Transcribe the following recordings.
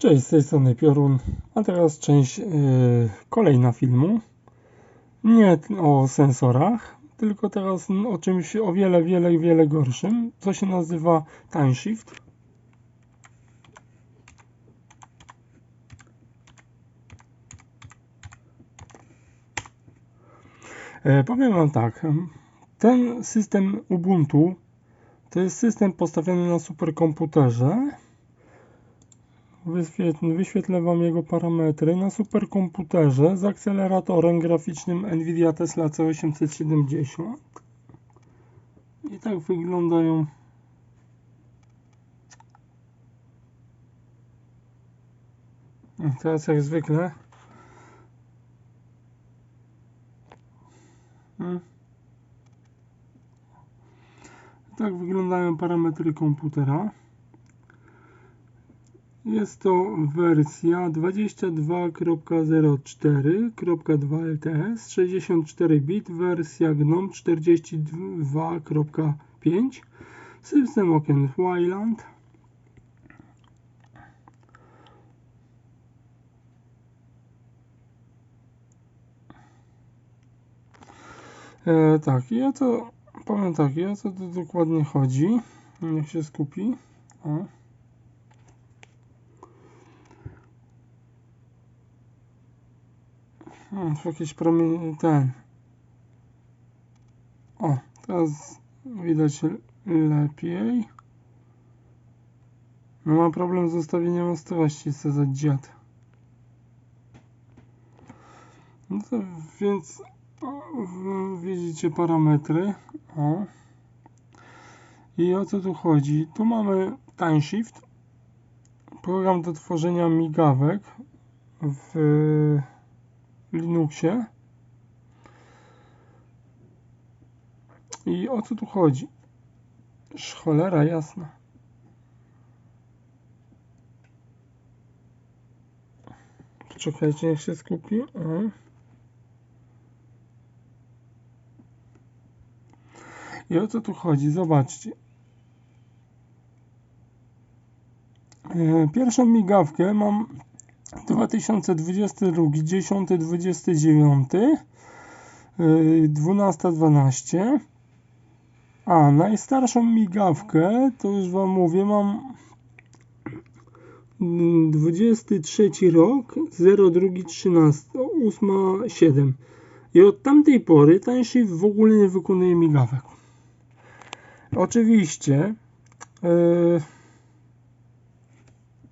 Cześć, z tej strony Piorun, a teraz część yy, kolejna filmu. Nie o sensorach, tylko teraz o czymś o wiele, wiele, wiele gorszym, co się nazywa Time Shift. E, powiem Wam tak, ten system Ubuntu to jest system postawiony na superkomputerze. Wyświetlę, Wam jego parametry na superkomputerze z akceleratorem graficznym NVIDIA Tesla C870. I tak wyglądają Teraz jak zwykle Hmm. Tak wyglądają parametry komputera. Jest to wersja 22.04.2 LTS 64 bit, wersja GNOME 42.5 system okien Wayland E, tak, ja to powiem tak, ja co to dokładnie chodzi. Niech się skupi. O. Hmm, jakieś promienie, ten. O, teraz widać lepiej. No ma problem z ustawieniem ostrości, co za dziad. No to więc widzicie parametry. O. I o co tu chodzi? Tu mamy Time Shift, program do tworzenia migawek w Linuxie. I o co tu chodzi? Cholera jasna. Czekajcie, niech się skupi. O. I o co tu chodzi? Zobaczcie. E, pierwszą migawkę mam 2022, 10, 29, 12, 12. A najstarszą migawkę, to już Wam mówię, mam 23 rok, 02, 13, 8, 7. I od tamtej pory shift w ogóle nie wykonuje migawek. Oczywiście, yy,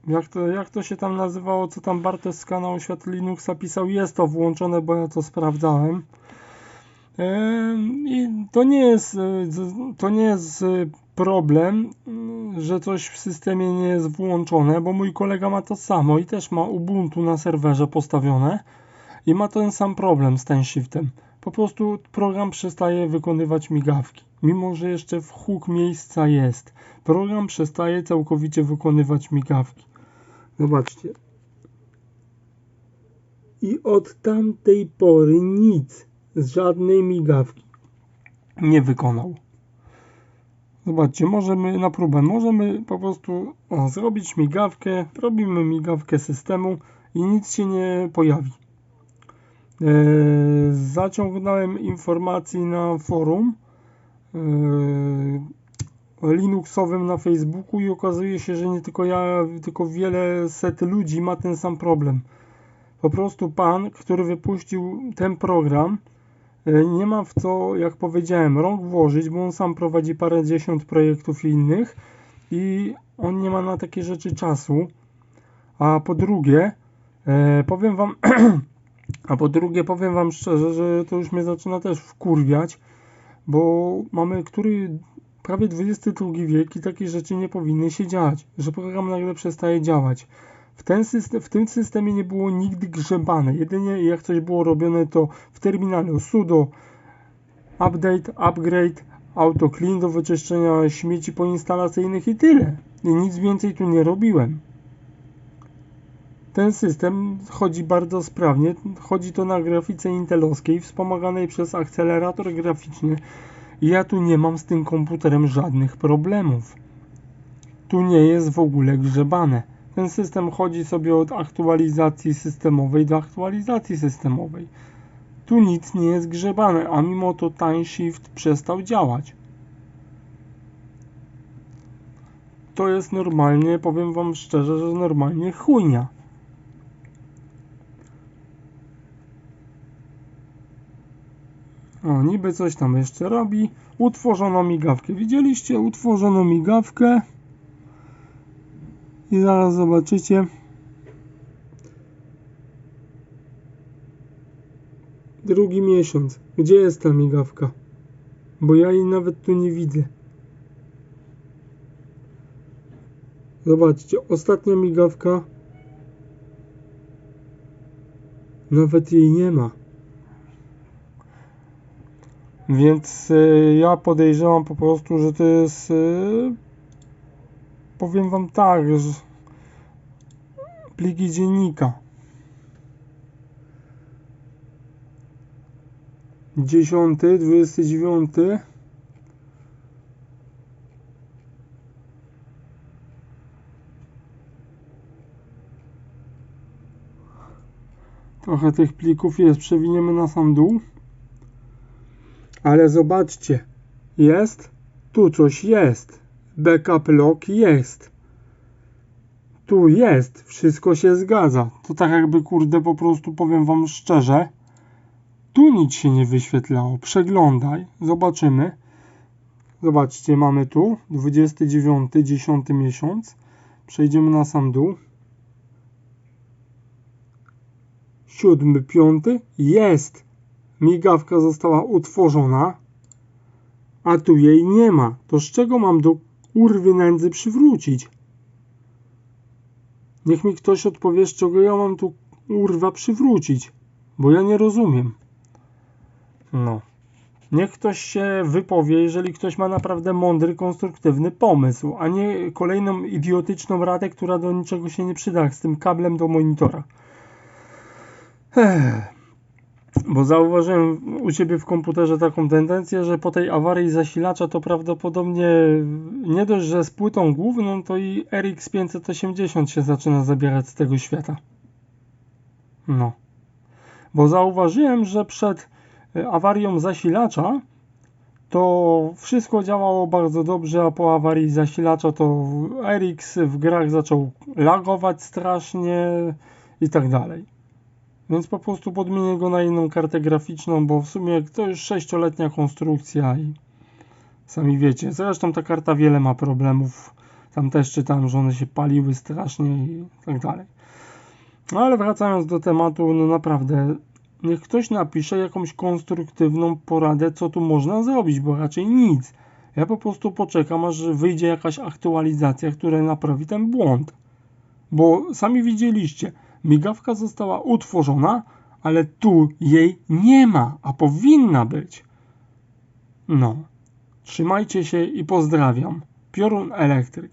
jak, to, jak to się tam nazywało, co tam Bartosz z kanału Świat Linuxa pisał, jest to włączone, bo ja to sprawdzałem. I to nie jest, yy, to nie jest problem, że coś w systemie nie jest włączone, bo mój kolega ma to samo i też ma Ubuntu na serwerze postawione i ma ten sam problem z ten shiftem. Po prostu program przestaje wykonywać migawki mimo że jeszcze w huk miejsca jest. Program przestaje całkowicie wykonywać migawki. Zobaczcie. I od tamtej pory nic z żadnej migawki nie wykonał. Zobaczcie, możemy na próbę, możemy po prostu o, zrobić migawkę, robimy migawkę systemu i nic się nie pojawi. Eee, zaciągnąłem informacji na forum Yy, Linuxowym na Facebooku i okazuje się, że nie tylko ja, tylko wiele set ludzi ma ten sam problem. Po prostu pan, który wypuścił ten program, yy, nie ma w co, jak powiedziałem, rąk włożyć, bo on sam prowadzi parę dziesiąt projektów innych i on nie ma na takie rzeczy czasu. A po drugie, yy, powiem wam, a po drugie powiem wam szczerze, że to już mnie zaczyna też wkurwiać, bo mamy który prawie XXI wiek i takie rzeczy nie powinny się dziać, że program nagle przestaje działać. W, ten system, w tym systemie nie było nigdy grzebane. Jedynie jak coś było robione to w terminalu sudo update, upgrade, auto clean do wyczyszczenia śmieci poinstalacyjnych i tyle. I nic więcej tu nie robiłem. Ten system chodzi bardzo sprawnie. Chodzi to na grafice intelowskiej wspomaganej przez akcelerator graficzny. Ja tu nie mam z tym komputerem żadnych problemów. Tu nie jest w ogóle grzebane. Ten system chodzi sobie od aktualizacji systemowej do aktualizacji systemowej. Tu nic nie jest grzebane, a mimo to Time Shift przestał działać. To jest normalnie, powiem wam szczerze, że normalnie chujnia. O, niby coś tam jeszcze robi. Utworzono migawkę. Widzieliście? Utworzono migawkę. I zaraz zobaczycie. Drugi miesiąc. Gdzie jest ta migawka? Bo ja jej nawet tu nie widzę. Zobaczcie, ostatnia migawka. Nawet jej nie ma. Więc y, ja podejrzewam po prostu, że to jest. Y, powiem wam tak, że pliki dziennika. Dziesiąty, dwudziesty dziewiąty. Trochę tych plików jest. Przewiniemy na sam dół. Ale zobaczcie, jest, tu coś jest, backup log jest, tu jest, wszystko się zgadza. To tak jakby, kurde, po prostu powiem wam szczerze, tu nic się nie wyświetlało. Przeglądaj, zobaczymy. Zobaczcie, mamy tu 29, 10 miesiąc. Przejdziemy na sam dół. 7, 5 jest migawka została utworzona, a tu jej nie ma. To z czego mam do urwy nędzy przywrócić? Niech mi ktoś odpowie, z czego ja mam tu urwa przywrócić, bo ja nie rozumiem. No. Niech ktoś się wypowie, jeżeli ktoś ma naprawdę mądry, konstruktywny pomysł, a nie kolejną idiotyczną radę, która do niczego się nie przyda, z tym kablem do monitora. Ech. Bo zauważyłem u Ciebie w komputerze taką tendencję, że po tej awarii zasilacza to prawdopodobnie nie dość, że z płytą główną, to i RX 580 się zaczyna zabierać z tego świata. No. Bo zauważyłem, że przed e, awarią zasilacza to wszystko działało bardzo dobrze, a po awarii zasilacza to RX w grach zaczął lagować strasznie i tak dalej. Więc po prostu podmienię go na inną kartę graficzną, bo w sumie to już sześcioletnia konstrukcja i sami wiecie. Zresztą ta karta wiele ma problemów. Tam też czytałem, że one się paliły strasznie i tak dalej. No ale wracając do tematu, no naprawdę niech ktoś napisze jakąś konstruktywną poradę, co tu można zrobić, bo raczej nic. Ja po prostu poczekam, aż wyjdzie jakaś aktualizacja, która naprawi ten błąd. Bo sami widzieliście, migawka została utworzona, ale tu jej nie ma, a powinna być. No. Trzymajcie się i pozdrawiam. Piorun Elektryk.